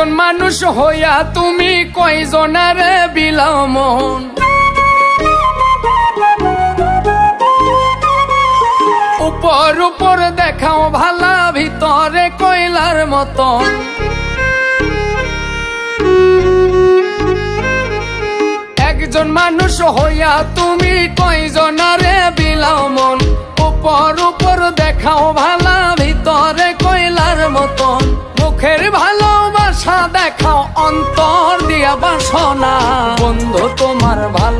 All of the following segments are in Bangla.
একজন মানুষ হইয়া তুমি কয়জনের বিলাও উপর উপর দেখাও ভালা, ভিতরে কয়লার মতন। একজন মানুষ হইয়া তুমি কয়জনারে বিলাও উপর উপর দেখাও ভালা, ভিতরে কয়লার মতন। মুখের দেখাও অন্তর দিয়া বাসনা। বন্ধু তোমার ভালোবাসার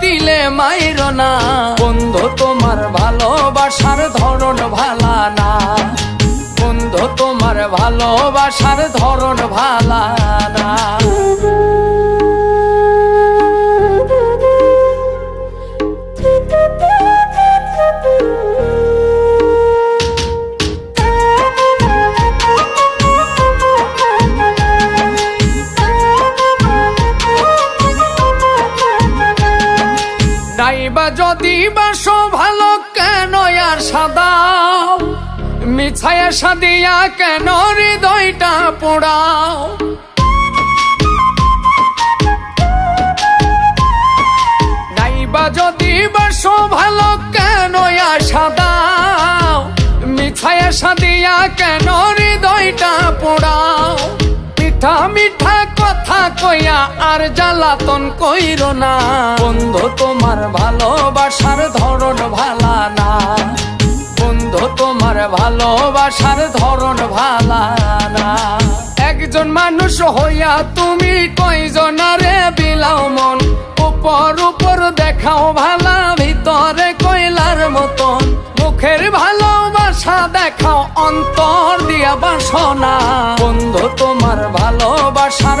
তিলে মায়ের না। বন্ধু, তোমার ভালোবাসার ধরন ভালা না। বন্ধু, তোমার ভালোবাসার ধরন ভালা না। নাইবা যদি বাসো ভালো কেন আর সাদা, মিছায়া সাদিয়া কেন হৃদয়টা পোড়াও? নাইবা যদি বাসো ভালো কেন আর সাদা, মিছায়া সাদিয়া কেন হৃদয়টা পোড়াও? মিঠা মিঠা কইয়া আর জ্বালাতন কইর না। বন্ধু তোমার ভালোবাসার ধরন ভালা না। বন্ধু তোমার ভালোবাসার ধরন ভালা না। একজন মানুষ হইয়া তুমি কয়জনারে বিলাও মন। উপর উপর দেখাও ভালা ভিতরে কয়লার মতন। মুখের ভালোবাসা দেখাও অন্তর দিয়া বাসনা। বন্ধু তোমার ভালোবাসার